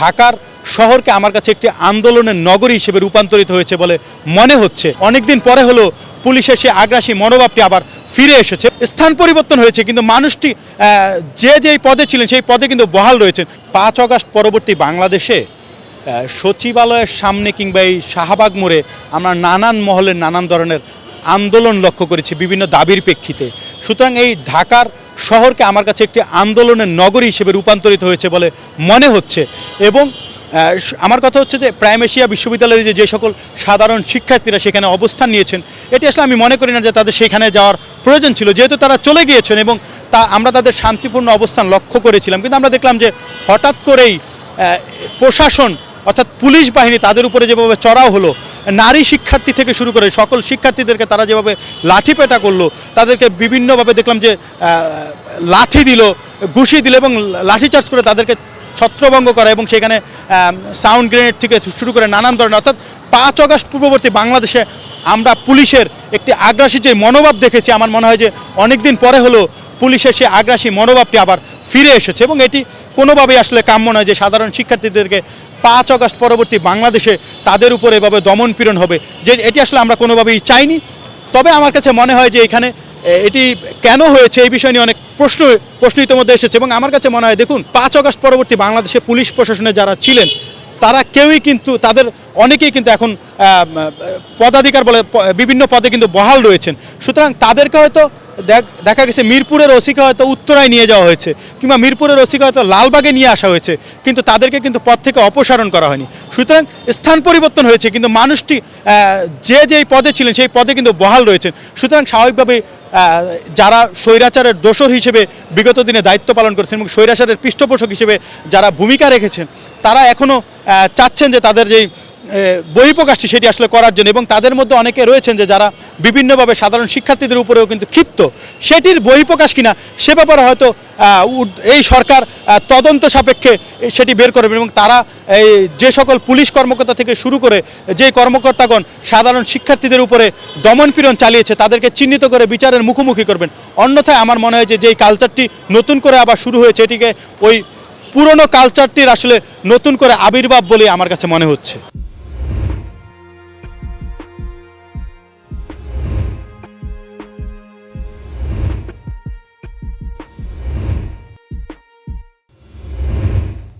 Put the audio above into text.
ঢাকার শহরকে আমার কাছে একটি আন্দোলনের নগরী হিসেবে রূপান্তরিত হয়েছে বলে মনে হচ্ছে। অনেকদিন পরে হলো পুলিশের সে আগ্রাসী মনোভাবটি আবার ফিরে এসেছে। স্থান পরিবর্তন হয়েছে, কিন্তু মানুষটি যে যেই পদে ছিলেন সেই পদে কিন্তু বহাল রয়েছেন। পাঁচ অগাস্ট পরবর্তী বাংলাদেশে সচিবালয়ের সামনে কিংবা এই শাহবাগ মোড়ে আমরা নানান মহলের নানান ধরনের আন্দোলন লক্ষ্য করেছি বিভিন্ন দাবির প্রেক্ষিতে। সুতরাং এই ঢাকার শহরকে আমার কাছে একটি আন্দোলনের নগরী হিসেবে রূপান্তরিত হয়েছে বলে মনে হচ্ছে। এবং আমার কথা হচ্ছে যে প্রাইম এশিয়া বিশ্ববিদ্যালয়ের যে যে সকল সাধারণ শিক্ষার্থীরা সেখানে অবস্থান নিয়েছেন, এটি আসলে আমি মনে করি না যে তাদের সেখানে যাওয়ার প্রয়োজন ছিল। যেহেতু তারা চলে গিয়েছেন এবং তা, আমরা তাদের শান্তিপূর্ণ অবস্থান লক্ষ্য করেছিলাম, কিন্তু আমরা দেখলাম যে হঠাৎ করেই প্রশাসন অর্থাৎ পুলিশ বাহিনী তাদের উপরে যেভাবে চড়াও হলো নারী শিক্ষার্থী থেকে শুরু করে সকল শিক্ষার্থীদেরকে তারা যেভাবে লাঠিপেটা করল, তাদেরকে বিভিন্নভাবে দেখলাম যে লাঠি দিল, ঘুষি দিল এবং লাঠিচার্জ করে তাদেরকে ছত্রভঙ্গ করা এবং সেখানে সাউন্ড গ্রেনেড থেকে শুরু করে নানান ধরনের, অর্থাৎ পাঁচ অগস্ট পূর্ববর্তী বাংলাদেশে আমরা পুলিশের একটি আগ্রাসী যে মনোভাব দেখেছি, আমার মনে হয় যে অনেক দিন পরে হলো পুলিশের সেই আগ্রাসী মনোভাবটি আবার ফিরে এসেছে এবং এটি কোনোভাবেই আসলে কাম্য নয় যে সাধারণ শিক্ষার্থীদেরকে পাঁচ অগস্ট পরবর্তী বাংলাদেশে তাদের উপর এভাবে দমন পীড়ন হবে। যে এটি আসলে আমরা কোনোভাবেই চাইনি। তবে আমার কাছে মনে হয় যে এখানে এটি কেন হয়েছে এই বিষয় নিয়ে অনেক প্রশ্ন প্রশ্ন ইতিমধ্যে এসেছে এবং আমার কাছে মনে হয়, দেখুন, পাঁচ অগস্ট পরবর্তী বাংলাদেশে পুলিশ প্রশাসনে যারা ছিলেন, তারা কেউই কিন্তু, তাদের অনেকেই কিন্তু এখন পদাধিকার বলে বিভিন্ন পদে কিন্তু বহাল রয়েছেন। সুতরাং তাদেরকে হয়তো দেখ- গেছে মিরপুরের ওসিকে হয়তো উত্তরায় নিয়ে যাওয়া হয়েছে, কিংবা মিরপুরের ওসিকে হয়তো লালবাগে নিয়ে আসা হয়েছে, কিন্তু তাদেরকে কিন্তু পদ থেকে অপসারণ করা হয়নি। সুতরাং স্থান পরিবর্তন হয়েছে, কিন্তু মানুষটি যে যেই পদে ছিলেন, সেই পদে কিন্তু বহাল রয়েছেন। সুতরাং স্বাভাবিকভাবে যারা স্বৈরাচারের দোষর হিসেবে বিগত দিনে দায়িত্ব পালন করেছেন এবং স্বৈরাচারের পৃষ্ঠপোষক হিসেবে যারা ভূমিকা রেখেছেন, তারা এখনও চাচ্ছেন যে তাদের যেই বহিঃপ্রকাশটি সেটি আসলে করার জন্য এবং তাদের মধ্যে অনেকে রয়েছেন যে যারা বিভিন্নভাবে সাধারণ শিক্ষার্থীদের উপরেও কিন্তু ক্ষিপ্ত। সেটির বহিঃপ্রকাশ কিনা সে ব্যাপারে হয়তো এই সরকার তদন্ত সাপেক্ষে সেটি বের করবেন এবং তারা এই যে সকল পুলিশ কর্মকর্তা থেকে শুরু করে যে কর্মকর্তাগণ সাধারণ শিক্ষার্থীদের উপরে দমনপীড়ন চালিয়েছে, তাদেরকে চিহ্নিত করে বিচারের মুখোমুখি করবেন। অন্যথায় আমার মনে হয় যে যেই কালচারটি নতুন করে আবার শুরু হয়েছে, এটিকে ওই পুরনো কালচারটির আসলে নতুন করে আবির্ভাব বলে আমার কাছে মনে হচ্ছে।